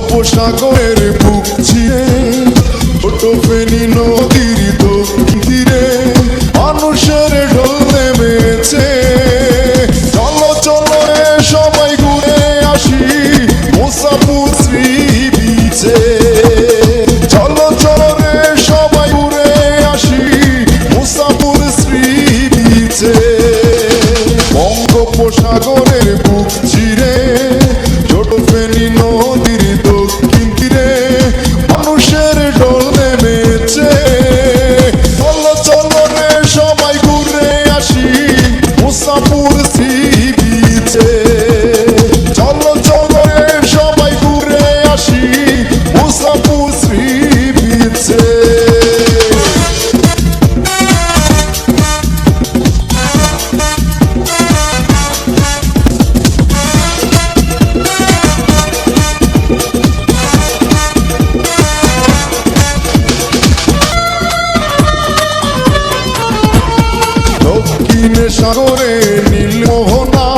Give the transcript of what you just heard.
বঙ্গোপসাগরের বুক ছিঁড়ে, ছোট ফেনী নদীর তীরে মানুষের ঢোল নেমেছে চলো সবাই ঘুরে আসি, মুসাফুর শ্রী বিচে ঘুরে আসি, মুসাফুর শ্রী বিচে বঙ্গোপসাগরের বুক চিরে ছোট ফেনী নদীর দক্ষিণে সাগরে নীল মোহনা